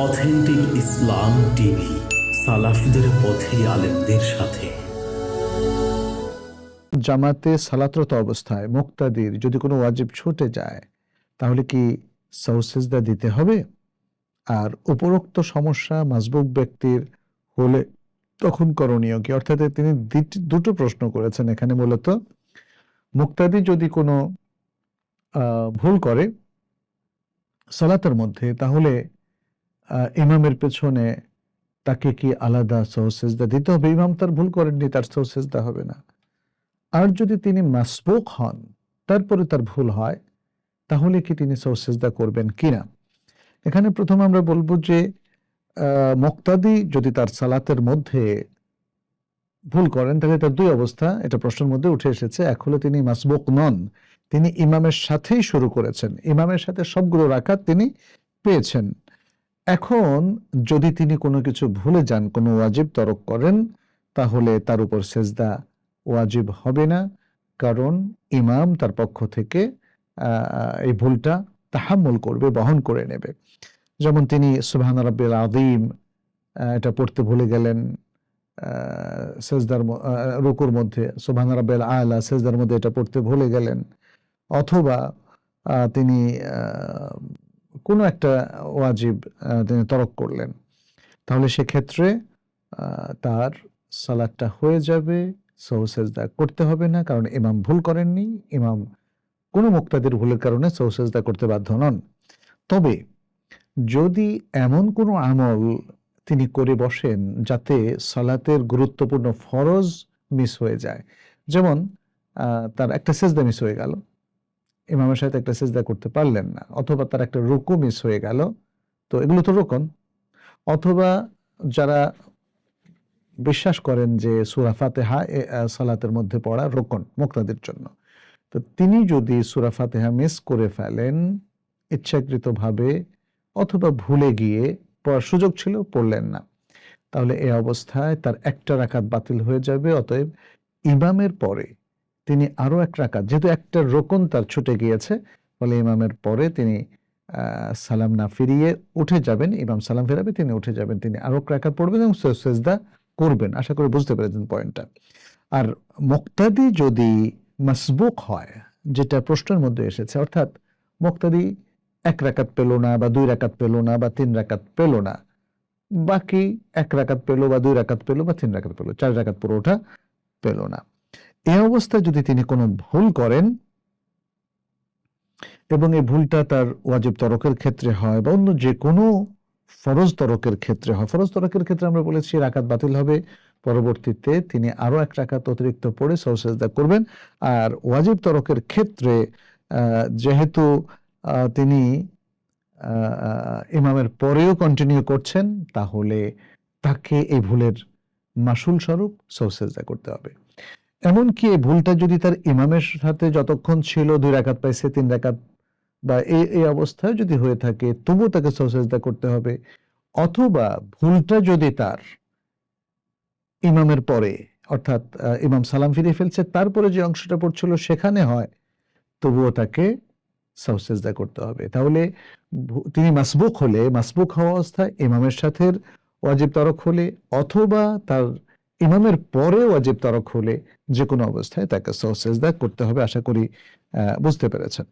Authentic ইসলাম TV, সালাফিদের পথে আলেমদের সাথে। জামাতে সালাতরত অবস্থায় মুক্তাদির যদি কোনো ওয়াজিব ছুটে যায়, তাহলে কি সৌসেজদা দিতে হবে? আর উপরোক্ত সমস্যা মাজবুক ব্যক্তির হলে তখন করণীয় কি? অর্থাৎ তিনি দুটো প্রশ্ন করেছেন এখানে মূলত। মুক্তাদি যদি কোনো ভুল করে সালাতের মধ্যে, তাহলে ইমামের পেছনে তাকে কি আলাদা সৌসেজদা দিতে হবে? ইমাম তার ভুল করেননি, তার সৌসেজদা হবে না। আর যদি তিনি মাসবুক হন, তারপরে তার ভুল হয়, তাহলে কি তিনি সৌসেজদা করবেন কিনা? এখানে প্রথম আমরা বলব যে মুক্তাদি যদি তার সালাতের মধ্যে ভুল করেন, তাহলে তার দুই অবস্থা, এটা প্রশ্নের মধ্যে উঠে এসেছে। এক হলো তিনি মাসবুক নন, তিনি ইমামের সাথেই শুরু করেছেন। ইমামের সাথে সবগুলো রাখাত তিনি পেয়েছেন। এখন যদি তিনি কোনো কিছু ভুলে যান, কোনো ওয়াজিব তরক করেন, তাহলে তার উপর সেজদা ওয়াজিব হবে না। কারণ ইমাম তার পক্ষ থেকে এই ভুলটা তাহাম্মুল করবে, বহন করে নেবে। যেমন তিনি, সুবহান রাব্বিল আদিম এটা পড়তে ভুলে গেলেন সেজদার রুকুর মধ্যে, সুবহান রাব্বিল আলা, সেজদার মধ্যে এটা পড়তে ভুলে গেলেন। অথবা তিনি কোনো একটা ওয়াজিব তিনি তরক করলেন। তাহলে সেক্ষেত্রে তার সালাদটা হয়ে যাবে সৌসেজদা করতে হবে না, কারণ ইমাম ভুল করেননি। ইমাম কোনো মুক্তাদের ভুলের কারণে সৌসেজদা করতে বাধ্য নন। তবে যদি এমন কোনো আমল তিনি করে বসেন যাতে সালাতের গুরুত্বপূর্ণ ফরজ মিস হয়ে যায়, যেমন তার একটা সেজদা মিস হয়ে গেল ইমামের সাথে একটা সেজদা করতে পারলেন না অথবা তার একটা রুকু মিস হয়ে গেল তো এগুলো তো রোকন। অথবা যারা বিশ্বাস করেন যে সুরা ফাতেহা এ, সালাতের মধ্যে পড়া রোকন মুক্তাদের জন্য। তো তিনি যদি সুরা ফাতেহা মিস করে ফেলেন ইচ্ছাকৃতভাবে অথবা ভুলে গিয়ে পড়ার সুযোগ ছিল পড়লেন না। তাহলে এ অবস্থায় তার একটা রাখাত বাতিল হয়ে যাবে অতএব ইমামের পরে তিনি আরও এক রাকাত, যেহেতু একটা রোকন তার ছুটে গিয়েছে, ফলে ইমামের পরে তিনি সালাম না ফিরিয়ে উঠে যাবেন, ইমাম সালাম ফেরাবে, তিনি উঠে যাবেন, তিনি আরও এক রাকাত পড়বেন এবং সেজদা করবেন। আশা করি বুঝতে পেরেছেন পয়েন্টটা। আর মুক্তাদি যদি মাসবুক হয়, যেটা প্রশ্নের মধ্যে এসেছে, অর্থাৎ মুক্তাদি এক রাকাত পেল না বা দুই রাকাত পেল না বা তিন রাকাত পেল না, বাকি এক রাকাত পেল বা দুই রাকাত পেল বা তিন রাকাত পেল, চার রাকাত পুরোটা পেল না। এই অবস্থায় যদি তিনি কোনো ভুল করেন এবং এই ভুলটা তার ওয়াজিব তরকের ক্ষেত্রে হয় বা অন্য যে কোনো ফরজ তরকের ক্ষেত্রে হয়, ফরজ তরকের ক্ষেত্রে আমরা বলেছি রাকাত বাতিল হবে, পরবর্তীতে তিনি আরও এক রাকাত অতিরিক্ত পড়ে সৌসেজদা করবেন। আর ওয়াজিব তরকের ক্ষেত্রে যেহেতু তিনি ইমামের পরেও কন্টিনিউ করছেন, তাহলে তাকে এই ভুলের মাসুল স্বরূপ সৌসেজদা করতে হবে। এমনকি এই ভুলটা যদি তার ইমামের সাথে যতক্ষণ ছিল, দুই রাকাত পাইছে, তিন রাকাত, বা এই এই অবস্থায় যদি হয়ে থাকে, তবুও তাকে সৌসেজদা করতে হবে। অথবা ভুলটা যদি তার ইমামের পরে, অর্থাৎ ইমাম সালাম ফিরে ফেলছে, তারপরে যে অংশটা পড়ছিল সেখানে হয়, তবুও তাকে সৌসেজদা করতে হবে। তাহলে তিনি মাসবুক হলে, মাসবুক হওয়া অবস্থায় ইমামের সাথে ওয়াজিব তরক হলে, অথবা তার ইমামের পরেও অজিব তরক হলে যে কোনো অবস্থায় তাকে সৌসেজদা করতে হবে, আশা করি বুঝতে পেরেছেন।